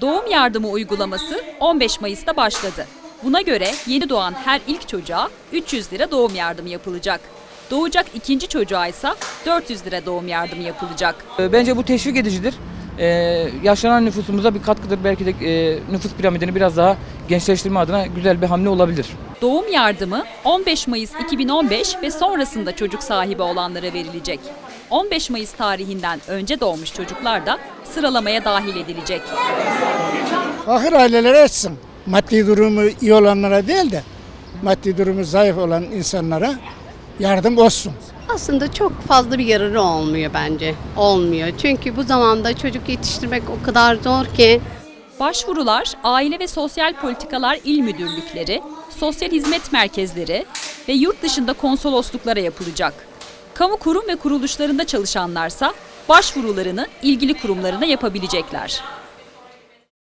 Doğum yardımı uygulaması 15 Mayıs'ta başladı. Buna göre yeni doğan her ilk çocuğa 300 lira doğum yardımı yapılacak. Doğacak ikinci çocuğa ise 400 lira doğum yardımı yapılacak. E, Bence bu teşvik edicidir. E, yaşlanan nüfusumuza bir katkıdır. Belki de e, nüfus piramidini biraz daha gençleştirme adına güzel bir hamle olabilir. Doğum yardımı 15 Mayıs 2015 ve sonrasında çocuk sahibi olanlara verilecek. 15 Mayıs tarihinden önce doğmuş çocuklar da sıralamaya dahil edilecek. Fakir ailelere etsin. Maddi durumu iyi olanlara değil de maddi durumu zayıf olan insanlara yardım olsun. Aslında çok fazla bir yararı olmuyor bence. Olmuyor. Çünkü bu zamanda çocuk yetiştirmek o kadar zor ki. Başvurular Aile ve Sosyal Politikalar İl Müdürlükleri, Sosyal Hizmet Merkezleri ve yurt dışında konsolosluklara yapılacak. Kamu kurum ve kuruluşlarında çalışanlarsa başvurularını ilgili kurumlarına yapabilecekler.